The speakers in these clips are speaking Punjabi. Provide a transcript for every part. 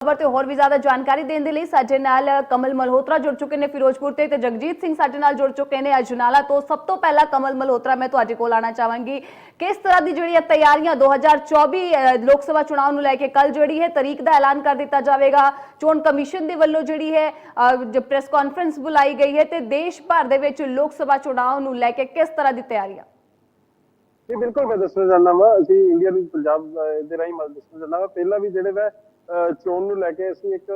ਖਬਰ ਤੇ ਹੋਰ ਵੀ ਜ਼ਿਆਦਾ ਜਾਣਕਾਰੀ ਦੇਣ ਦੇ ਲਈ ਸਾਡੇ ਨਾਲ ਕਮਲ ਮਲਹੋਤਰਾ ਜੁੜ ਚੁੱਕੇ ਨੇ ਫਿਰੋਜ਼ਪੁਰ ਤੇ ਤੇ ਜਗਜੀਤ ਸਿੰਘ ਸਾਡੇ ਨਾਲ ਜੁੜ ਚੁੱਕੇ ਨੇ ਅਜਨਾਲਾ ਤੋਂ ਸਭ ਤੋਂ ਪਹਿਲਾਂ ਕਮਲ ਮਲਹੋਤਰਾ, ਮੈਂ ਤੁਹਾਡੇ ਕੋਲ ਆਣਾ ਚਾਹਾਂਗੀ। ਕਿਸ ਤਰ੍ਹਾਂ ਦੀ ਜਿਹੜੀ ਤਿਆਰੀਆਂ 2024 ਲੋਕ ਸਭਾ ਚੁਣਾਵ ਨੂੰ ਲੈ ਕੇ ਕੱਲ ਜਿਹੜੀ ਹੈ ਤਰੀਕ ਦਾ ਐਲਾਨ ਕਰ ਦਿੱਤਾ ਜਾਵੇਗਾ, ਚੋਣ ਕਮਿਸ਼ਨ ਦੇ ਵੱਲੋਂ ਜਿਹੜੀ ਹੈ ਪ੍ਰੈਸ ਕਾਨਫਰੰਸ ਬੁਲਾਈ ਗਈ ਹੈ ਤੇ ਦੇਸ਼ ਭਰ ਦੇ ਵਿੱਚ ਲੋਕ ਸਭਾ ਚੁਣਾਵ ਨੂੰ ਲੈ ਕੇ ਕਿਸ ਤਰ੍ਹਾਂ ਦੀ ਤਿਆਰੀਆਂ? ਜੀ, ਬਿਲਕੁਲ ਮੈਂ ਦੱਸਣਾ ਚਾਹੁੰਦਾ ਵਾਂ, ਅਸੀਂ ਇੰਡੀਆ ਨੂੰ ਪੰਜਾਬ ਦੇ ਰਾਹੀਂ ਮੈਂ ਦੱਸਣਾ ਚਾਹੁੰਦਾ ਵਾਂ। ਪਹਿਲਾਂ ਵੀ ਜਿਹੜੇ ਵਾ ਚੋਣ ਨੂੰ ਲੈ ਕੇ ਅਸੀਂ ਇੱਕ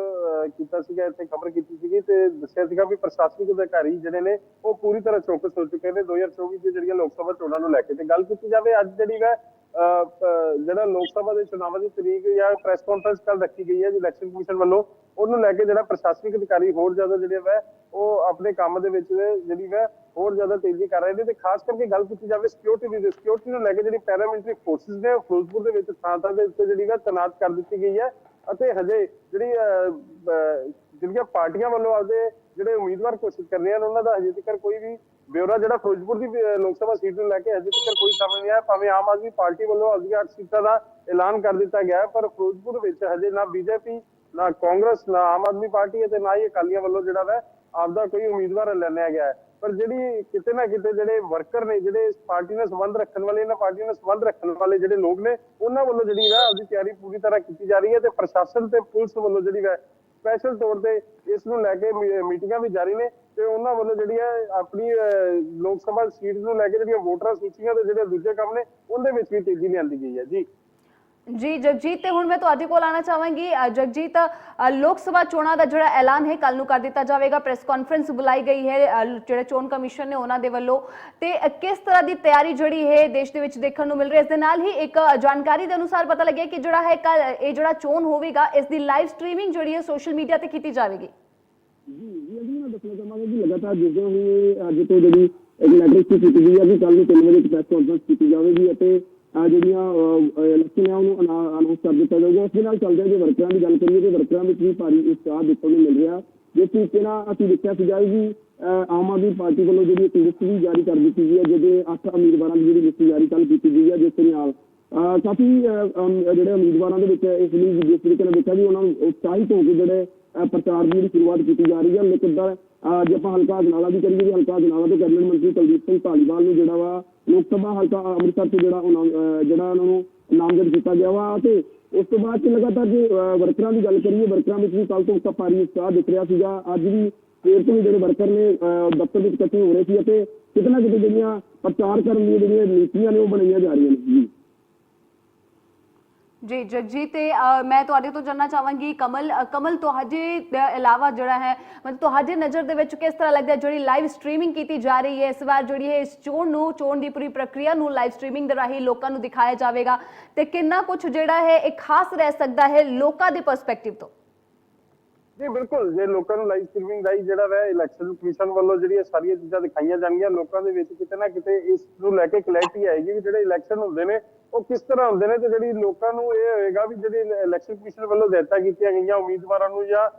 ਕੀਤਾ ਸੀਗਾ, ਇੱਥੇ ਖਬਰ ਕੀਤੀ ਸੀਗੀ ਤੇ ਦੱਸਿਆ ਸੀਗਾ ਵੀ ਪ੍ਰਸ਼ਾਸਨਿਕ ਅਧਿਕਾਰੀ ਜਿਹੜੇ ਨੇ, ਉਹ ਪੂਰੀ ਤਰ੍ਹਾਂ ਚੌਕਸ ਹੋ ਚੁੱਕੇ ਨੇ 2024 ਦੀ ਜਿਹੜੀਆਂ ਲੋਕ ਸਭਾ ਚੋਣਾਂ ਨੂੰ ਲੈ ਕੇ। ਤੇ ਗੱਲ ਕੀਤੀ ਜਾਵੇ, ਅੱਜ ਜਿਹੜੀ ਵਾ ਜਿਹੜਾ ਲੋਕ ਸਭਾ ਦੇ ਚੁਣਾਵਾਂ ਦੀ ਤਰੀਕ ਜਾਂ ਪ੍ਰੈਸ ਕਾਨਫਰੰਸ ਕੱਲ ਰੱਖੀ ਗਈ ਹੈ ਜੋ ਇਲੈਕਸ਼ਨ ਕਮਿਸ਼ਨ ਵੱਲੋਂ, ਉਹਨੂੰ ਲੈ ਕੇ ਜਿਹੜਾ ਪ੍ਰਸ਼ਾਸਨਿਕ ਅਧਿਕਾਰੀ ਹੋਰ ਜ਼ਿਆਦਾ ਜਿਹੜੇ ਵੈ, ਉਹ ਆਪਣੇ ਕੰਮ ਦੇ ਵਿੱਚ ਜਿਹੜੀ ਵੈ, ਹੋਰ ਜ਼ਿਆਦਾ ਤੇਜ਼ੀ ਕਰ ਰਹੇ ਨੇ। ਤੇ ਖਾਸ ਕਰਕੇ ਗੱਲ ਕੀਤੀ ਜਾਵੇ ਸਿਕਿਉਰਿਟੀ ਦੀ ਸਿਕਿਉਰਿਟੀ ਨੂੰ ਲੈ ਕੇ ਜਿਹੜੀ ਪੈਰਾਮਿਲਟਰੀ ਫੋਰਸਿਸ ਨੇ, ਫਿਰੋਜ਼ਪੁਰ ਦੇ ਵਿੱਚ ਥਾਂ ਥਾਂ ਦੇ ਉੱਤੇ ਜਿਹੜੀ ਵਾ, ਤੈਨਾਤ ਕਰ ਦਿੱਤੀ ਗਈ ਹੈ। ਅਤੇ ਹਜੇ ਜਿਹੜੀ ਅਹ, ਜਿਹੜੀਆਂ ਪਾਰਟੀਆਂ ਵੱਲੋਂ ਆਪਦੇ ਜਿਹੜੇ ਉਮੀਦਵਾਰ ਘੋਸ਼ਿਤ ਕਰ ਰਹੀਆਂ ਨੇ ਉਹਨਾਂ ਦਾ ਹਜੇ ਤੱਕ ਕੋਈ ਵੀ ਬਿਊਰਾ ਜਿਹੜਾ ਫਿਰੋਜ਼ਪੁਰ ਦੀ ਲੋਕ ਸਭਾ ਸੀਟ ਨੂੰ ਲੈ ਕੇ ਹਜੇ ਤੱਕ ਕੋਈ ਸਾਹਮਣੇ ਨਹੀਂ ਆਇਆ। ਭਾਵੇਂ ਆਮ ਆਦਮੀ ਪਾਰਟੀ ਵੱਲੋਂ ਆਪਦੀਆਂ ਅੱਠ ਸੀਟਾਂ ਦਾ ਐਲਾਨ ਕਰ ਦਿੱਤਾ ਗਿਆ ਹੈ, ਪਰ ਫਿਰੋਜ਼ਪੁਰ ਵਿੱਚ ਹਜੇ ਨਾ ਬੀਜੇਪੀ ਨਾ ਕਾਂਗਰਸ ਨਾ ਆਮ ਆਦਮੀ ਪਾਰਟੀ ਅਤੇ ਨਾ ਹੀ ਅਕਾਲੀਆਂ ਵੱਲੋਂ ਜਿਹੜਾ ਵਾ ਆਪਦਾ ਕੋਈ ਉਮੀਦਵਾਰ ਲੈਣਿਆ ਗਿਆ ਹੈ। ਪਰ ਜਿਹੜੀ ਕਿਤੇ ਨਾ ਕਿਤੇ ਜਿਹੜੇ ਵਰਕਰ ਨੇ ਜਿਹੜੇ ਇਸ ਪਾਰਟੀ ਨਾਲ ਸੰਬੰਧ ਰੱਖਣ ਵਾਲੇ ਇਹਨਾਂ ਪਾਰਟੀਆਂ ਨਾਲ ਸੰਬੰਧ ਰੱਖਣ ਵਾਲੇ ਜਿਹੜੇ ਲੋਕ ਨੇ ਉਹਨਾਂ ਵੱਲੋਂ ਜਿਹੜੀ ਹੈ ਆਪਦੀ ਤਿਆਰੀ ਪੂਰੀ ਤਰ੍ਹਾਂ ਕੀਤੀ ਜਾ ਰਹੀ ਹੈ ਤੇ ਪ੍ਰਸ਼ਾਸਨ ਤੇ ਪੁਲਿਸ ਵੱਲੋਂ ਜਿਹੜੀ ਹੈ ਸਪੈਸ਼ਲ ਤੌਰ ਤੇ ਇਸ ਨੂੰ ਲੈ ਕੇ ਮੀਟਿੰਗਾਂ ਵੀ ਜਾਰੀ ਨੇ ਤੇ ਉਹਨਾਂ ਵੱਲੋਂ ਜਿਹੜੀ ਹੈ ਆਪਣੀ ਅਹ, ਲੋਕ ਸਭਾ ਸੀਟ ਨੂੰ ਲੈ ਕੇ ਜਿਹੜੀਆਂ ਵੋਟਰਾਂ ਸੂਚੀਆਂ ਦੇ ਜਿਹੜੇ ਦੂਜੇ ਕੰਮ ਨੇ ਉਹਦੇ ਵਿੱਚ ਵੀ ਤੇਜ਼ੀ ਲਿਆਂਦੀ ਗਈ ਹੈ। ਜੀ। ਜੀ ਜਗਜੀਤ ਤੇ ਹੁਣ ਮੈਂ ਤੁਹਾਡੇ ਕੋਲ ਆਣਾ ਚਾਹਾਂਗੀ। ਜਗਜੀਤ ਲੋਕ ਸਭਾ ਚੋਣਾਂ ਦਾ ਜਿਹੜਾ ਐਲਾਨ ਹੈ ਕੱਲ ਨੂੰ ਕਰ ਦਿੱਤਾ ਜਾਵੇਗਾ। ਪ੍ਰੈਸ ਕਾਨਫਰੰਸ ਬੁਲਾਈ ਗਈ ਹੈ ਅ, ਚੋਣ ਕਮਿਸ਼ਨ ਨੇ ਉਹਨਾਂ ਦੇ ਵੱਲੋਂ। ਤੇ ਕਿਸ ਤਰ੍ਹਾਂ ਦੀ ਤਿਆਰੀ ਜਿਹੜੀ ਹੈ ਦੇਸ਼ ਦੇ ਵਿੱਚ ਦੇਖਣ ਨੂੰ ਮਿਲ ਰਹੀ ਹੈ? ਇਸ ਦੇ ਨਾਲ ਹੀ ਇੱਕ ਜਾਣਕਾਰੀ ਦੇ ਅਨੁਸਾਰ ਪਤਾ ਲੱਗਿਆ ਕਿ ਜਿਹੜਾ ਹੈ ਕੱਲ ਇਹ ਜਿਹੜਾ ਚੋਣ ਹੋਵੇਗਾ ਇਸ ਦੀ ਲਾਈਵ ਸਟ੍ਰੀਮਿੰਗ ਜਿਹੜੀ ਹੈ ਸੋਸ਼ਲ ਮੀਡੀਆ ਤੇ ਕੀਤੀ ਜਾਵੇਗੀ। ਜੀ ਜੀ ਮੈਂ ਦੱਸਣਾ ਚਾਹਾਂਗਾ ਕਿ ਲਗਾਤਾਰ ਜਿਸ ਹੀ ਅੱਜ ਤੋਂ ਜਿਹੜੀ ਇੱਕ ਕੀਤੀ ਗਈ ਹੈ ਕਿ ਕੱਲ ਨੂੰ 3 ਵਜੇ ਪ੍ਰੈਸ ਕਾਨਫਰੰਸ ਕੀਤੀ ਜਾਵੇਗੀ ਅਤੇ ਜਿਹੜੀਆਂ ਇਲੈਕਸ਼ਨ ਆ ਜਾਊਗਾ ਉਸ ਦੇ ਨਾਲ ਚੱਲਦੇ ਜੇ ਵਰਕਰਾਂ ਦੀ ਗੱਲ ਕਰੀਏ ਤੇ ਵਰਕਰਾਂ ਵਿੱਚ ਵੀ ਭਾਰੀ ਉਤਸ਼ਾਹ ਦੇਖਣ ਨੂੰ ਮਿਲ ਰਿਹਾ। ਜਿਸ ਤਰੀਕੇ ਨਾਲ ਅਸੀਂ ਦੇਖਿਆ ਸੀਗਾ ਕਿ ਆਮ ਆਦਮੀ ਪਾਰਟੀ ਵੱਲੋਂ ਜਿਹੜੀ ਇੱਕ ਲਿਸਟ ਵੀ ਜਾਰੀ ਕਰ ਦਿੱਤੀ ਗਈ ਹੈ, ਜਿਹਦੇ ਅੱਠ ਉਮੀਦਵਾਰਾਂ ਦੀ ਜਿਹੜੀ ਲਿਸਟ ਜਾਰੀ ਕੱਲ ਕੀਤੀ ਗਈ ਹੈ, ਜਿਸ ਦੇ ਨਾਲ, ਅਹ ਕਾਫੀ ਜਿਹੜੇ ਉਮੀਦਵਾਰਾਂ ਦੇ ਵਿੱਚ ਇਸ ਲਈ ਜਿਸ ਤਰੀਕੇ ਨਾਲ ਦੇਖਿਆ ਵੀ ਉਹਨਾਂ ਨੂੰ ਉਤਸ਼ਾਹਿਤ ਹੋ ਕੇ ਜਿਹੜੇ ਪ੍ਰਚਾਰ ਦੀ ਜਿਹੜੀ ਸ਼ੁਰੂਆਤ ਕੀਤੀ ਜਾ ਰਹੀ ਹੈ, ਲੇਕਿਨ ਜੇ ਆਪਾਂ ਹਲਕਾ ਅਜਨਾਲਾ ਦੀ ਕਰੀਏ, ਵੀ ਹਲਕਾ ਅਜਨਾਲਾ ਦੇ ਕੈਬਨਿਟ ਮੰਤਰੀ ਕੁਲਦੀਪ ਸਿੰਘ ਧਾਲੀਵਾਲ ਨੂੰ ਜਿਹੜਾ ਵਾ ਲੋਕ ਸਭਾ ਹਲਕਾ ਅੰਮ੍ਰਿਤਸਰ ਤੋਂ ਜਿਹੜਾ ਉਹਨਾਂ ਜਿਹੜਾ ਉਹਨਾਂ ਨੂੰ ਨਾਮਜ਼ਦ ਕੀਤਾ ਗਿਆ ਵਾ ਤੇ ਉਸ ਤੋਂ ਬਾਅਦ ਚ ਲਗਾਤਾਰ ਜੇ ਵਰਕਰਾਂ ਦੀ ਗੱਲ ਕਰੀਏ ਵਰਕਰਾਂ ਵਿੱਚ ਵੀ ਕੱਲ ਤੋਂ ਉਸਦਾ ਭਾਰੀ ਉਤਸ਼ਾਹ ਦਿਖ ਰਿਹਾ ਸੀਗਾ। ਅੱਜ ਵੀ ਫੇਰ ਤੋਂ ਹੀ ਜਿਹੜੇ ਵਰਕਰ ਨੇ ਅਹ, ਦਫ਼ਤਰ ਵਿੱਚ ਇਕੱਠੇ ਹੋ ਰਹੇ ਸੀ ਅਤੇ ਕਿਤੇ ਨਾ ਕਿਤੇ ਜਿਹੜੀਆਂ ਪ੍ਰਚਾਰ ਕਰਨ ਦੀਆਂ ਜਿਹੜੀਆਂ ਨੀਤੀਆਂ ਨੇ ਉਹ ਬਣਾਈਆਂ ਜਾ ਰਹੀਆਂ ਨੇ। ਜੀ ਜੀ ਜਗਜੀਤ ਤੇ ਮੈਂ ਤੁਹਾਡੇ ਤੋਂ ਜਾਨਣਾ ਚਾਹਾਂਗੀ, ਕਮਲ ਕਮਲ, ਤੁਹਾਡੇ ਇਲਾਵਾ ਜਿਹੜਾ ਹੈ, ਮਤਲਬ ਤੁਹਾਡੇ ਨਜ਼ਰ ਦੇ ਵਿੱਚ ਕਿਸ ਤਰ੍ਹਾਂ ਲੱਗਦਾ ਜਿਹੜੀ ਲਾਈਵ ਸਟ੍ਰੀਮਿੰਗ ਕੀਤੀ ਜਾ ਰਹੀ ਹੈ, ਇਸ ਵਾਰ ਜਿਹੜੀ ਹੈ, ਇਸ ਚੋਣ ਨੂੰ, ਚੋਣ ਦੀ ਪੂਰੀ ਪ੍ਰਕਿਰਿਆ ਨੂੰ ਲਾਈਵ ਸਟ੍ਰੀਮਿੰਗ ਦੇ ਰਾਹੀਂ ਲੋਕਾਂ ਨੂੰ ਦਿਖਾਇਆ ਜਾਵੇਗਾ। ਤੇ ਕਿੰਨਾ ਕੁਝ ਜਿਹੜਾ ਹੈ, ਇਹ ਖਾਸ ਰਹਿ ਸਕਦਾ ਹੈ ਲੋਕਾਂ ਦੇ ਪਰਸਪੈਕਟਿਵ ਤੋਂ? ਜੀ ਬਿਲਕੁਲ, ਜੇ ਲੋਕਾਂ ਨੂੰ ਲਾਈਵ ਸਟ੍ਰੀਮਿੰਗ ਰਾਹੀਂ ਜਿਹੜਾ ਵਾ ਇਲੈਕਸ਼ਨ ਕਮਿਸ਼ਨ ਵੱਲੋਂ ਜਿਹੜੀਆਂ ਸਾਰੀਆਂ ਚੀਜ਼ਾਂ ਦਿਖਾਈਆਂ ਜਾਣਗੀਆਂ, ਲੋਕਾਂ ਦੇ ਵਿੱਚ ਕਿਤੇ ਨਾ ਕਿਤੇ ਇਸ ਨੂੰ ਲੈ ਕੇ ਕਲੈਰਿਟੀ ਆਏਗੀ ਵੀ ਜਿਹੜੇ ਇਲੈਕਸ਼ਨ ਹੁੰਦੇ ਨੇ, ਉਹ ਕਿਸ ਤਰ੍ਹਾਂ ਹੁੰਦੇ ਨੇ ਤੇ ਜਿਹੜੀ ਲੋਕਾਂ ਨੂੰ ਇਹ ਹੋਏਗਾ ਵੀ ਜਿਹੜੀ ਇਲੈਕਸ਼ਨ ਕਮਿਸ਼ਨ ਵੱਲੋਂ ਦਿੱਤਾ ਕੀਤੀਆਂ ਗਈਆਂ ਉਮੀਦਵਾਰਾਂ ਨੂੰ ਜਾਂ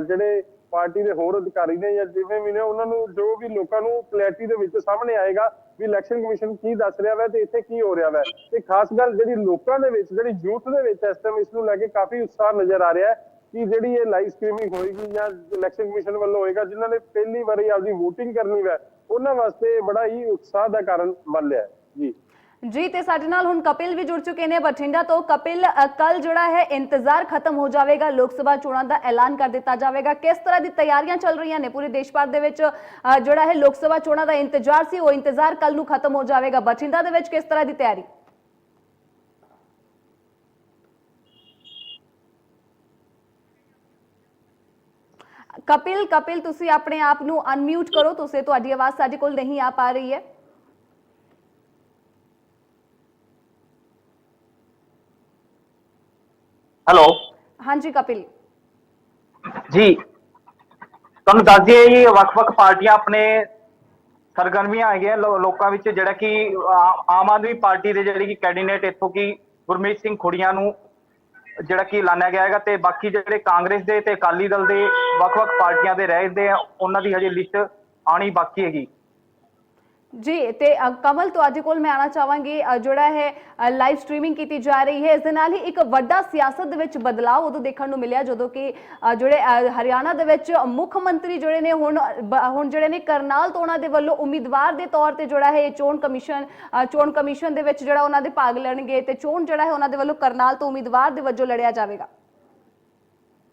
ਜਿਹੜੇ ਪਾਰਟੀ ਦੇ ਹੋਰ ਅਧਿਕਾਰੀ ਨੇ ਜਾਂ ਜਿਵੇਂ ਵੀ ਨੇ, ਉਹਨਾਂ ਨੂੰ ਜੋ ਵੀ ਲੋਕਾਂ ਨੂੰ ਕਲੈਰਿਟੀ ਦੇ ਵਿੱਚ ਸਾਹਮਣੇ ਆਏਗਾ ਵੀ ਇਲੈਕਸ਼ਨ ਕਮਿਸ਼ਨ ਕੀ ਦੱਸ ਰਿਹਾ ਵਾ ਤੇ ਇੱਥੇ ਕੀ ਹੋ ਰਿਹਾ ਵਾ। ਤੇ ਖਾਸ ਗੱਲ ਜਿਹੜੀ ਲੋਕਾਂ ਦੇ ਵਿੱਚ, ਜਿਹੜੀ ਯੂਥ ਦੇ ਵਿੱਚ ਇਸ ਟਾਈਮ ਇਸ ਨੂੰ ਲੈ ਕੇ ਕਾਫੀ ਉਤਸ਼ਾਹ ਨਜ਼ਰ ਆ ਰਿਹਾ ਹੈ ਕਿ ਜਿਹੜੀ ਇਹ ਲਾਈਵ ਸਟ੍ਰੀਮਿੰਗ ਹੋਏਗੀ ਜਾਂ ਇਲੈਕਸ਼ਨ ਕਮਿਸ਼ਨ ਵੱਲੋਂ ਹੋਏਗਾ, ਜਿਨ੍ਹਾਂ ਨੇ ਪਹਿਲੀ ਵਾਰੀ ਆਪਦੀ VOTING ਕਰਨੀ ਹੈ ਉਹਨਾਂ ਵਾਸਤੇ ਬੜਾ ਹੀ ਉਤਸ਼ਾਹ ਦਾ ਕਾਰਨ ਬਣ ਲਿਆ ਜੀ। ਜੀ, ਤੇ ਸਾਡੇ ਨਾਲ ਹੁਣ ਕਪਿਲ ਵੀ ਜੁੜ ਚੁੱਕੇ ਨੇ, ਬਠਿੰਡਾ ਤੋਂ। ਕਪਿਲ ਕੱਲ ਜਿਹੜਾ ਹੈ, ਇੰਤਜ਼ਾਰ ਖਤਮ ਹੋ ਜਾਵੇਗਾ, ਲੋਕ ਸਭਾ ਚੋਣਾਂ ਦਾ ਐਲਾਨ ਕਰ ਦਿੱਤਾ ਜਾਵੇਗਾ। ਕਿਸ ਤਰ੍ਹਾਂ ਦੀ ਤਿਆਰੀਆਂ ਚੱਲ ਰਹੀਆਂ ਨੇ ਪੂਰੇ ਦੇਸ਼ ਭਰ ਦੇ ਵਿੱਚ? ਜਿਹੜਾ ਹੈ, ਲੋਕ ਸਭਾ ਚੋਣਾਂ ਦਾ ਇੰਤਜ਼ਾਰ ਸੀ, ਉਹ ਇੰਤਜ਼ਾਰ ਕੱਲ ਨੂੰ ਖਤਮ ਹੋ ਜਾਵੇਗਾ। ਬਠਿੰਡਾ ਦੇ ਵਿੱਚ ਕਿਸ ਤਰ੍ਹਾਂ ਦੀ ਤਿਆਰੀ? ਕਪਿਲ ਕਪਿਲ ਤੁਸੀਂ ਆਪਣੇ ਆਪ ਨੂੰ ਅਨਮਿਊਟ ਕਰੋ ਤੁਸੀਂ ਤੁਹਾਡੀ ਆਵਾਜ਼ ਸਾਡੇ ਕੋਲ ਨਹੀਂ ਆ ਪਾ ਰਹੀ ਹੈ। ਹੈਲੋ ਹਾਂਜੀ ਕਪਿਲ। ਜੀ ਤੁਹਾਨੂੰ ਦੱਸ ਦਈਏ ਵੱਖ-ਵੱਖ ਪਾਰਟੀਆਂ ਆਪਣੇ ਸਰਗਰਮੀਆਂ ਲੋ- ਲੋਕਾਂ ਵਿੱਚ ਜਿਹੜਾ ਕਿ ਆਮ ਆਦਮੀ ਪਾਰਟੀ ਦੇ ਜਿਹੜੇ ਕਿ ਕੈਂਡੀਡੇਟ ਇੱਥੋਂ ਕੀ ਗੁਰਮੀਤ ਸਿੰਘ ਖੁੜੀਆਂ ਨੂੰ ਜਿਹੜਾ ਕਿ ਐਲਾਨਿਆ ਗਿਆ ਹੈਗਾ ਤੇ ਬਾਕੀ ਜਿਹੜੇ ਕਾਂਗਰਸ ਦੇ ਤੇ ਅਕਾਲੀ ਦਲ ਦੇ ਵੱਖ-ਵੱਖ ਪਾਰਟੀਆਂ ਦੇ ਰਹਿੰਦੇ ਆ, ਉਹਨਾਂ ਦੀ ਹਜੇ ਲਿਸਟ ਆਣੀ ਬਾਕੀ ਹੈਗੀ। ਜੀ, ਤੇ ਕਮਲ ਤੁਹਾਡੇ ਕੋਲ ਮੈਂ ਆਣਾ ਚਾਹਾਂਗੀ ਜਿਹੜਾ ਹੈ ਲਾਈਵ ਸਟ੍ਰੀਮਿੰਗ ਕੀਤੀ ਜਾ ਰਹੀ ਹੈ। ਇਸ ਦੇ ਨਾਲ ਹੀ ਇੱਕ ਵੱਡਾ ਸਿਆਸਤ ਦੇ ਵਿੱਚ ਬਦਲਾਅ ਉਦੋਂ ਦੇਖਣ ਨੂੰ ਮਿਲਿਆ, ਜਦੋਂ ਕਿ ਜਿਹੜੇ ਹਰਿਆਣਾ ਦੇ ਵਿੱਚ ਮੁੱਖ ਮੰਤਰੀ ਜਿਹੜੇ ਨੇ ਹੁਣ ਹੁਣ ਜਿਹੜੇ ਨੇ ਕਰਨਾਲ ਤੋਂ ਉਹਨਾਂ ਦੇ ਵੱਲੋਂ ਉਮੀਦਵਾਰ ਦੇ ਤੌਰ ਤੇ ਜਿਹੜਾ ਹੈ ਚੋਣ ਕਮਿਸ਼ਨ ਚੋਣ ਕਮਿਸ਼ਨ ਦੇ ਵਿੱਚ ਜਿਹੜਾ ਉਹਨਾਂ ਦੇ ਭਾਗ ਲੈਣਗੇ ਤੇ ਚੋਣ ਜਿਹੜਾ ਹੈ, ਉਹਨਾਂ ਦੇ ਵੱਲੋਂ ਕਰਨਾਲ ਤੋਂ ਉਮੀਦਵਾਰ ਦੇ ਵਜੋਂ ਲੜਿਆ ਜਾਵੇਗਾ।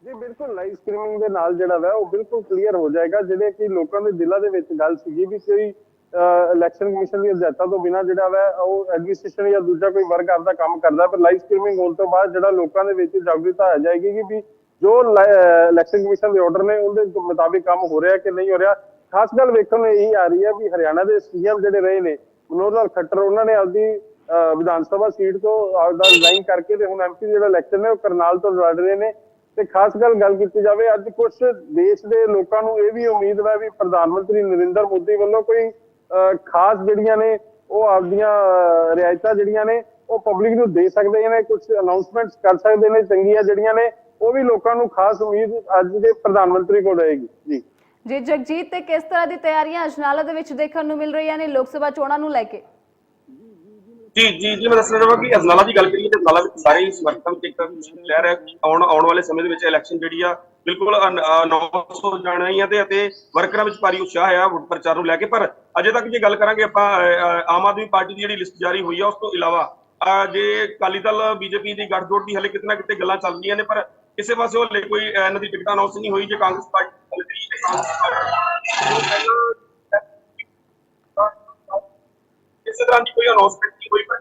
ਜੀ, ਬਿਲਕੁਲ ਲਾਈਵ ਸਟ੍ਰੀਮਿੰਗ ਦੇ ਨਾਲ ਜਿਹੜਾ ਵਾ, ਉਹ ਬਿਲਕੁਲ ਕਲੀਅਰ ਹੋ ਜਾਏਗਾ। ਜਿਹੜੇ ਕਿ ਲੋਕਾਂ ਦੇ ਦਿਲਾਂ ਦੇ ਵਿੱਚ ਗੱਲ ਸੀਗੀ ਵੀ ਕੋਈ ਇਲੈਕਸ਼ਨ ਕਮਿਸ਼ਨ ਦੀ ਹਦਾਇਤਾਂ ਤੋਂ ਬਿਨਾਂ ਜਿਹੜਾ ਵਾ ਉਹ ਐਡਮਿਨਿਸਟ੍ਰੇਸ਼ਨ ਜਾਂ ਦੂਜਾ ਕੋਈ ਵਰਗ ਆਪਦਾ ਕੰਮ ਕਰਦਾ ਪਰ ਲਾਈਵ ਸਟ੍ਰੀਮਿੰਗ ਹੋਣ ਤੋਂ ਬਾਅਦ ਜਿਹੜਾ ਲੋਕਾਂ ਦੇ ਵਿੱਚ ਜਾਗਰੂਕਤਾ ਆ ਜਾਏਗੀ ਕਿ ਵੀ ਜੋ ਇਲੈਕਸ਼ਨ ਕਮਿਸ਼ਨ ਦੇ ਆਰਡਰ ਨੇ ਉਹਦੇ ਮੁਤਾਬਿਕ ਕੰਮ ਹੋ ਰਿਹਾ ਕਿ ਨਹੀਂ ਹੋ ਰਿਹਾ। ਖਾਸ ਗੱਲ ਵੇਖਣ ਨੂੰ ਇਹੀ ਆ ਰਹੀ ਹੈ ਵੀ ਹਰਿਆਣਾ ਦੇ ਸੀਐਮ ਜਿਹੜੇ ਰਹੇ ਨੇ ਮਨੋਹਰ ਲਾਲ ਖੱਟਰ ਉਹਨਾਂ ਨੇ ਆਪਦੀ ਅਹ, ਵਿਧਾਨ ਸਭਾ ਸੀਟ ਤੋਂ ਆਪਦਾ ਰਿਜ਼ਾਈਨ ਕਰਕੇ ਤੇ ਹੁਣ ਐਮਪੀ ਜਿਹੜਾ ਇਲੈਕਸ਼ਨ ਨੇ ਉਹ ਕਰਨਾਲ ਤੋਂ ਲੜ ਰਹੇ ਨੇ। ਤੇ ਖਾਸ ਗੱਲ ਗੱਲ ਕੀਤੀ ਜਾਵੇ ਅੱਜ ਕੁਝ ਦੇਸ਼ ਦੇ ਲੋਕਾਂ ਨੂੰ ਇਹ ਵੀ ਉਮੀਦ ਹੈ ਵੀ ਪ੍ਰਧਾਨ ਮੰਤਰੀ ਨਰਿੰਦਰ ਮੋਦੀ ਵੱਲੋਂ ਕੋਈ ਖਾਸ ਜਿਹੜੀਆਂ ਨੇ, ਉਹ ਆਪਦੀਆਂ ਰਿਆਇਤਾਂ ਜਿਹੜੀਆਂ ਨੇ, ਉਹ ਪਬਲਿਕ ਨੂੰ ਦੇ ਸਕਦੇ ਨੇ ਕੁਝ ਅਨਾਉਂਸਮੈਂਟਸ ਕਰ ਸਕਦੇ ਨੇ, ਚੰਗੀਆਂ ਜਿਹੜੀਆਂ ਨੇ, ਉਹ ਵੀ ਲੋਕਾਂ ਨੂੰ ਖਾਸ ਉਮੀਦ ਅੱਜ ਦੇ ਪ੍ਰਧਾਨ ਮੰਤਰੀ ਕੋਲ ਰਹੇਗੀ। ਜੀ। ਜੀ, ਜਗਜੀਤ, ਤੇ ਕਿਸ ਤਰ੍ਹਾਂ ਦੀ ਤਿਆਰੀਆਂ ਅਜਨਾਲਾ ਦੇ ਵਿੱਚ ਦੇਖਣ ਨੂੰ ਮਿਲ ਰਹੀਆਂ ਨੇ ਲੋਕ ਸਭਾ ਚੋਣਾਂ ਨੂੰ ਲੈ ਕੇ? ਜੀ ਜੀ ਜੀ, ਮੈਂ ਦੱਸਣਾ ਚਾਹਾਂ ਕਿ ਅਜਨਾਲਾ ਦੀ ਗੱਲ ਕਰੀਏ ਤੇ ਅਜਨਾਲਾ ਵਿੱਚ ਸਾਰੇ ਹੀ ਸਮਰਥਨ ਵਿੱਚ ਸ਼ਹਿਰ ਹੈ ਆਉਣ ਆਉਣ ਵਾਲੇ ਸਮੇਂ ਦੇ ਵਿੱਚ ਇਲੈਕਸ਼ਨ ਜਿਹੜੀ ਆ, ਬਿਲਕੁਲ ਅਨਾਉਂਸ ਹੋ ਜਾਣਾ ਹੀ ਆ ਤੇ ਅਤੇ ਵਰਕਰਾਂ ਵਿੱਚ ਭਾਰੀ ਉਤਸ਼ਾਹ ਆ ਵੋਟ ਪ੍ਰਚਾਰ ਨੂੰ ਲੈ ਕੇ, ਪਰ ਅਜੇ ਤੱਕ ਜੇ ਗੱਲ ਕਰਾਂਗੇ ਆਪਾਂ ਆਮ ਆਦਮੀ ਪਾਰਟੀ ਦੀ ਜਿਹੜੀ ਲਿਸਟ ਜਾਰੀ ਹੋਈ ਆ, ਉਸ ਤੋਂ ਇਲਾਵਾ ਜੇ ਅਕਾਲੀ ਦਲ, ਬੀਜੇਪੀ ਦੀ ਗੱਠਜੋੜ ਦੀ ਹਲੇ ਕਿਤੇ ਨਾ ਕਿਤੇ ਗੱਲਾਂ ਚੱਲ ਰਹੀਆਂ ਨੇ, ਪਰ ਕਿਸੇ ਪਾਸੇ ਹਲੇ ਕੋਈ ਇਹਨਾਂ ਦੀ ਟਿਕਟ ਅਨਾਉਂਸ ਨਹੀਂ ਹੋਈ, ਜੇ ਕਾਂਗਰਸ ਪਾਰਟੀ ਕਿਸੇ ਤਰ੍ਹਾਂ ਦੀ ਕੋਈ ਅਨਾਉਂਸਮੈਂਟ ਨਹੀਂ ਹੋਈ, ਪਰ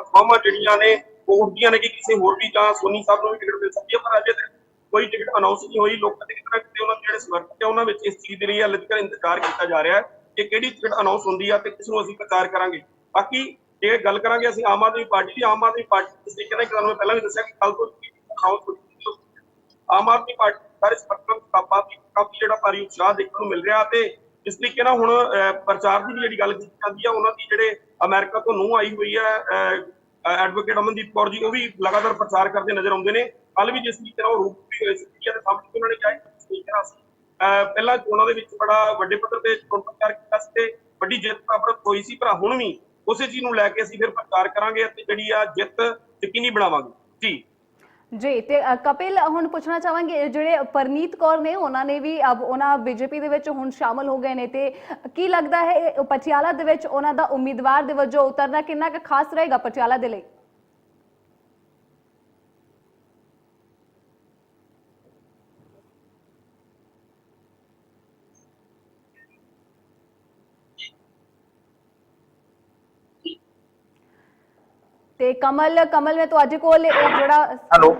ਅਫਵਾਹਾਂ ਜਿਹੜੀਆਂ ਨੇ, ਉਹ ਉੱਠਦੀਆਂ ਨੇ ਕਿ ਕਿਸੇ ਹੋਰ ਵੀ ਜਾਂ ਸੋਨੀ ਸਾਹਿਬ ਨੂੰ ਵੀ ਟਿਕਟ ਮਿਲ ਸਕਦੀ ਹੈ, ਪਰ ਅਜੇ ਤੱਕ ਕੋਈ ਟਿਕਟ ਅਨਾਉਂਸ ਨਹੀਂ ਹੋਈ। ਲੋਕਾਂ ਦੇ ਕਿਤੇ ਕਿਤੇ ਉਹਨਾਂ ਦੇ ਜਿਹੜੇ ਸਮਰਥਕ ਹੈ ਉਹਨਾਂ ਵਿੱਚ ਇਸ ਚੀਜ਼ ਦੇ ਲਈ ਹਾਲੇ ਤੱਕ ਇੰਤਜ਼ਾਰ ਕੀਤਾ ਜਾ ਰਿਹਾ ਹੈ ਕਿ ਕਿਹੜੀ ਟਿਕਟ ਅਨਾਉਂਸ ਹੁੰਦੀ ਆ ਤੇ ਕਿਸ ਨੂੰ ਅਸੀਂ ਪ੍ਰਚਾਰ ਕਰਾਂਗੇ। ਬਾਕੀ ਜੇ ਗੱਲ ਕਰਾਂਗੇ ਅਸੀਂ ਆਮ ਆਦਮੀ ਪਾਰਟੀ ਦੀ, ਆਮ ਆਦਮੀ ਪਾਰਟੀ ਇਸ ਤਰੀਕੇ ਨਾਲ ਤੁਹਾਨੂੰ ਮੈਂ ਪਹਿਲਾਂ ਵੀ ਦੱਸਿਆ ਕਿ ਕੱਲ ਤੋਂ ਅਨਾਉਂਸ ਹੋ ਆਮ ਆਦਮੀ ਪਾਰਟੀ ਸਾਰੇ ਸਮਰਥਕਾਂ ਨੂੰ ਕਾਫੀ ਕਾਫੀ ਜਿਹੜਾ ਭਾਰੀ ਉਤਸ਼ਾਹ ਦੇਖਣ ਨੂੰ ਮਿਲ ਰਿਹਾ ਤੇ ਇਸ ਤਰੀਕੇ ਨਾਲ ਹੁਣ ਪ੍ਰਚਾਰ ਦੀ ਜਿਹੜੀ ਗੱਲ ਕੀਤੀ ਜਾਂਦੀ ਆ, ਉਹਨਾਂ ਦੀ ਜਿਹੜੇ ਅਮਰੀਕਾ ਤੋਂ ਨੂੰ ਆਈ ਹੋਈ ਹੈ ਐਡਵੋਕੇਟ ਅਮਨਦੀਪ ਕੌਰ ਜੀ, ਉਹ ਵੀ ਲਗਾਤਾਰ ਪ੍ਰਚਾਰ ਕਰਦੇ ਨਜ਼ਰ ਆਉਂਦੇ ਨੇ। ਕੱਲ ਵੀ ਜਿਸ ਤਰੀਕੇ ਨਾਲ ਉਹ ਰੂਪ ਹੋਏ ਸੀ ਤੇ ਸਾਹਮਣੇ ਉਹਨਾਂ ਨੇ ਕਿਹਾ ਕਿ ਇਸ ਤਰੀਕੇ ਨਾਲ ਪਹਿਲਾਂ ਚੋਣਾਂ ਦੇ ਵਿੱਚ ਬੜਾ ਵੱਡੇ ਪੱਧਰ ਤੇ ਚੋਣ ਪ੍ਰਚਾਰ ਕੀਤਾ ਸੀ ਤੇ ਵੱਡੀ ਜਿੱਤ ਪ੍ਰਾਪਤ ਹੋਈ ਸੀ ਪਰ ਹੁਣ ਵੀ ਉਸੇ ਚੀਜ਼ ਨੂੰ ਲੈ ਕੇ ਅਸੀਂ ਫਿਰ ਪ੍ਰਚਾਰ ਕਰਾਂਗੇ ਅਤੇ ਜਿਹੜੀ ਆ ਜਿੱਤ ਯਕੀਨੀ ਬਣਾਵਾਂਗੇ। ਜੀ। ਜੀ ਤੇ ਅ, ਕਪਿਲ ਹੁਣ ਪੁੱਛਣਾ ਚਾਹਾਂਗੇ ਜਿਹੜੇ ਪਰਨੀਤ ਕੌਰ ਨੇ ਉਹਨਾਂ ਨੇ ਵੀ ਅਬ ਉਹਨਾਂ ਬੀਜੇਪੀ ਦੇ ਵਿੱਚ ਹੁਣ ਸ਼ਾਮਲ ਹੋ ਗਏ ਨੇ ਤੇ ਕੀ ਲੱਗਦਾ ਹੈ ਇਹ ਪਟਿਆਲਾ ਦੇ ਵਿੱਚ ਉਹਨਾਂ ਦਾ ਉਮੀਦਵਾਰ ਦੇ ਵਜੋਂ ਉਤਰਨਾ ਕਿੰਨਾ ਕੁ ਖਾਸ ਰਹੇਗਾ ਪਟਿਆਲਾ ਦੇ ਲਈ? ਤੇ ਕਮਲ ਕਮਲ ਮੈਂ ਤੁਹਾਡੇ ਕੋਲ ਇਹ ਜਿਹੜਾ ਹੈਲੋ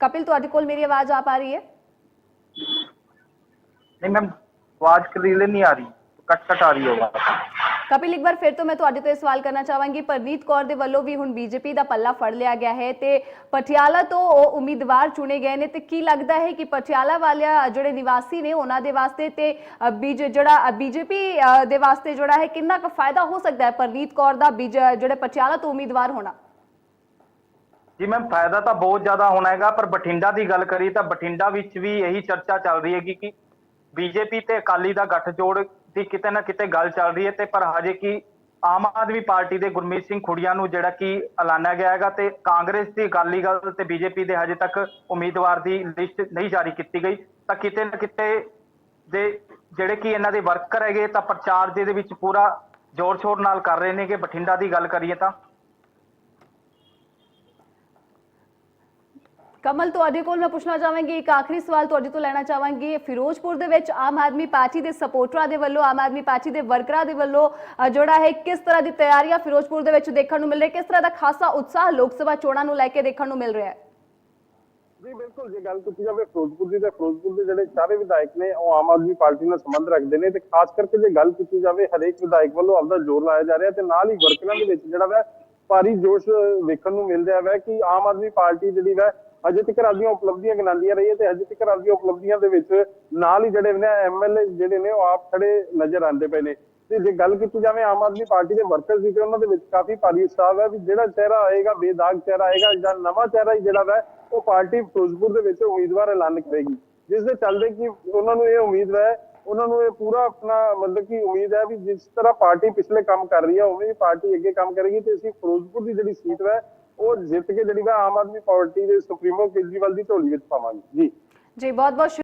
ਕਪਿਲ ਤੁਹਾਡੇ ਕੋਲ ਮੇਰੀ ਆਵਾਜ਼ ਆ ਪਾ ਰਹੀ ਹੈ ਨਹੀਂ ਮੈਮ ਆਵਾਜ਼ ਕਲੀਅਰ ਨਹੀਂ ਆ ਰਹੀ ਕੱਟ ਕੱਟ ਆ ਰਹੀ ਹੈ ਆਵਾਜ਼ ਕਪਿਲ, ਇੱਕ ਵਾਰ ਫਿਰ ਤੋਂ ਮੈਂ ਤੁਹਾਡੇ ਤੋਂ ਇਹ ਸਵਾਲ ਕਰਨਾ ਚਾਹਾਂਗੀ, ਪਰਨੀਤ ਕੌਰ ਦੇ ਵੱਲੋਂ ਵੀ ਹੁਣ ਬੀਜੇਪੀ ਦਾ ਪੱਲਾ ਫੜ ਲਿਆ ਗਿਆ ਹੈ ਤੇ ਪਟਿਆਲਾ ਤੋਂ ਉਹ ਉਮੀਦਵਾਰ ਚੁਣੇ ਗਏ ਨੇ ਤੇ ਕੀ ਲੱਗਦਾ ਹੈ ਕਿ ਪਟਿਆਲਾ ਵਾਲਿਆ, ਜਿਹੜੇ ਨਿਵਾਸੀ ਨੇ ਉਹਨਾਂ ਦੇ ਵਾਸਤੇ ਤੇ ਬੀਜ, ਜਿਹੜਾ ਬੀਜੇਪੀ ਦੇ ਵਾਸਤੇ ਜਿਹੜਾ ਹੈ, ਕਿੰਨਾ ਕੁ ਫਾਇਦਾ ਹੋ ਸਕਦਾ ਹੈ ਪਰਨੀਤ ਕੌਰ ਦਾ ਬੀਜ, ਜਿਹੜੇ ਪਟਿਆਲਾ ਤੋਂ ਉਮੀਦਵਾਰ ਹੋਣਾ? ਜੀ ਮੈਮ ਫਾਇਦਾ ਤਾਂ ਬਹੁਤ ਜ਼ਿਆਦਾ ਹੋਣਾ ਹੈਗਾ, ਪਰ ਬਠਿੰਡਾ ਦੀ ਗੱਲ ਕਰੀ ਤਾਂ ਬਠਿੰਡਾ ਵਿੱਚ ਵੀ ਇਹੀ ਚਰਚਾ ਚੱਲ ਰਹੀ ਹੈਗੀ ਕਿ ਬੀਜੇਪੀ ਤੇ ਅਕਾਲੀ ਦਾ ਗੱਠਜੋੜ ਦੀ ਕਿਤੇ ਨਾ ਕਿਤੇ ਗੱਲ ਚੱਲ ਰਹੀ ਹੈ ਤੇ ਪਰ ਹਜੇ ਕੀ ਆਮ ਆਦਮੀ ਪਾਰਟੀ ਦੇ ਗੁਰਮੀਤ ਸਿੰਘ ਖੁੜੀਆਂ ਨੂੰ ਜਿਹੜਾ ਕਿ ਐਲਾਨਿਆ ਗਿਆ ਹੈਗਾ ਤੇ ਕਾਂਗਰਸ ਦੀ ਅਕਾਲੀ ਦਲ ਤੇ ਬੀਜੇਪੀ ਦੇ ਹਜੇ ਤੱਕ ਉਮੀਦਵਾਰ ਦੀ ਲਿਸਟ ਨਹੀਂ ਜਾਰੀ ਕੀਤੀ ਗਈ। ਤਾਂ ਕਿਤੇ ਨਾ ਕਿਤੇ ਦੇ ਜਿਹੜੇ ਕਿ ਇਹਨਾਂ ਦੇ ਵਰਕਰ ਹੈਗੇ ਤਾਂ ਪ੍ਰਚਾਰ ਦੇ ਵਿੱਚ ਪੂਰਾ ਜ਼ੋਰ ਸ਼ੋਰ ਨਾਲ ਕਰ ਰਹੇ ਨੇ ਕਿ ਬਠਿੰਡਾ ਦੀ ਗੱਲ ਕਰੀਏ ਤਾਂ। ਕਮਲ, ਤੁਹਾਡੇ ਕੋਲ ਮੈਂ ਪੁੱਛਣਾ ਚਾਹਾਂਗੀ, ਇੱਕ ਆਖਰੀ ਸਵਾਲ ਤੁਹਾਡੇ ਤੋਂ ਲੈਣਾ ਚਾਹਾਂਗੀ। ਫਿਰੋਜ਼ਪੁਰ ਦੇ ਵਿੱਚ ਆਮ ਆਦਮੀ ਪਾਰਟੀ ਦੇ ਸਪੋਰਟਰਾਂ ਦੇ ਵੱਲੋਂ, ਆਮ ਆਦਮੀ ਪਾਰਟੀ ਦੇ ਵਰਕਰਾਂ ਦੇ ਵੱਲੋਂ ਜਿਹੜਾ ਹੈ ਕਿਸ ਤਰ੍ਹਾਂ ਦੀ ਤਿਆਰੀਆਂ ਫਿਰੋਜ਼ਪੁਰ ਦੇ ਵਿੱਚ ਦੇਖਣ ਨੂੰ ਮਿਲ ਰਹੀ ਕਿਸ ਤਰ੍ਹਾਂ ਦਾ ਖਾਸਾ ਉਤਸ਼ਾਹ ਲੋਕ ਸਭਾ ਚੋਣਾਂ ਨੂੰ ਲੈ ਕੇ ਦੇਖਣ ਨੂੰ ਮਿਲ ਰਿਹਾ ਹੈ? ਜੀ ਬਿਲਕੁਲ ਜੇ, ਗੱਲ ਕੀਤੀ ਜਾਵੇ ਫਿਰੋਜ਼ਪੁਰ ਦੀ, ਤਾਂ ਫਿਰੋਜ਼ਪੁਰ ਦੇ ਜਿਹੜੇ ਸਾਰੇ ਵਿਧਾਇਕ ਨੇ, ਉਹ ਆਮ ਆਦਮੀ ਪਾਰਟੀ ਨਾਲ ਸੰਬੰਧ ਰੱਖਦੇ ਨੇ। ਤੇ ਖਾਸ ਕਰਕੇ ਜੇ ਗੱਲ ਕੀਤੀ ਜਾਵੇ, ਹਰੇਕ ਵਿਧਾਇਕ ਵੱਲੋਂ ਆਪਦਾ ਜ਼ੋਰ ਲਾਇਆ ਜਾ ਰਿਹਾ ਤੇ ਨਾਲ ਹੀ ਵਰਕਰਾਂ ਦੇ ਵਿੱਚ ਜਿਹੜਾ ਵਾ, ਭਾਰੀ ਜੋਸ਼ ਵੇਖਣ ਨੂੰ ਮਿਲ ਰਿਹਾ ਵਾ ਕਿ ਆਮ ਆਦਮੀ ਪਾਰਟੀ ਜਿਹੜੀ ਵਾ ਅਜੇ ਤੱਕ ਆਪਦੀਆਂ ਉਪਲਬਧੀਆਂ ਗਿਣਾਉਂਦੀਆਂ ਰਹੀਆਂ ਤੇ ਅਜੇ ਤੱਕ ਆਪਦੀਆਂ ਉਪਲਬਧੀਆਂ ਦੇ ਵਿੱਚ ਨਾਲ ਹੀ ਜਿਹੜੇ ਨੇ ਐਮਐਲਏ ਜਿਹੜੇ ਨੇ ਉਹ ਆਪ ਖੜੇ ਨਜ਼ਰ ਆਉਂਦੇ ਪਏ ਨੇ। ਤੇ ਜੇ ਗੱਲ ਕੀਤੀ ਜਾਵੇ ਆਮ ਆਦਮੀ ਪਾਰਟੀ ਦੇ ਵਰਕਰਸ ਦੀ ਉਹਨਾਂ ਦੇ ਵਿੱਚ ਕਾਫੀ ਭਾਰੀ ਉਤਸ਼ਾਹ ਹੈ ਵੀ ਜਿਹੜਾ ਚਿਹਰਾ ਆਏਗਾ, ਬੇਦਾਗ ਚਿਹਰਾ ਆਏਗਾ ਜਾਂ ਨਵਾਂ ਚਿਹਰਾ ਹੀ ਜਿਹੜਾ ਵਾ, ਉਹ ਪਾਰਟੀ ਫਿਰੋਜ਼ਪੁਰ ਦੇ ਵਿੱਚ ਉਮੀਦਵਾਰ ਐਲਾਨ ਕਰੇਗੀ। ਜਿਸ ਦੇ ਚੱਲਦੇ ਕਿ ਉਹਨਾਂ ਨੂੰ ਇਹ ਉਮੀਦ ਹੈ, ਉਹਨਾਂ ਨੂੰ ਇਹ ਪੂਰਾ ਆਪਣਾ ਮਤਲਬ ਕਿ ਉਮੀਦ ਹੈ ਵੀ ਜਿਸ ਤਰ੍ਹਾਂ ਪਾਰਟੀ ਪਿਛਲੇ ਕੰਮ ਕਰ ਰਹੀ ਹੈ, ਉਵੇਂ ਹੀ ਪਾਰਟੀ ਅੱਗੇ ਕੰਮ ਕਰੇਗੀ ਤੇ ਅਸੀਂ ਫਿਰੋਜ਼ਪੁਰ ਦੀ ਜਿਹੜੀ ਸੀਟ ਹੈ ਉਹ ਜਿੱਤ ਕੇ ਜਿਹੜੀ ਵਾ ਆਮ ਆਦਮੀ ਪਾਰਟੀ ਦੇ ਸੁਪਰੀਮੋ ਕੇਜਰੀਵਾਲ ਦੀ ਝੋਲੀ ਵਿੱਚ ਪਾਵਾਂਗੇ। ਜੀ। ਜੀ ਬਹੁਤ ਬਹੁਤ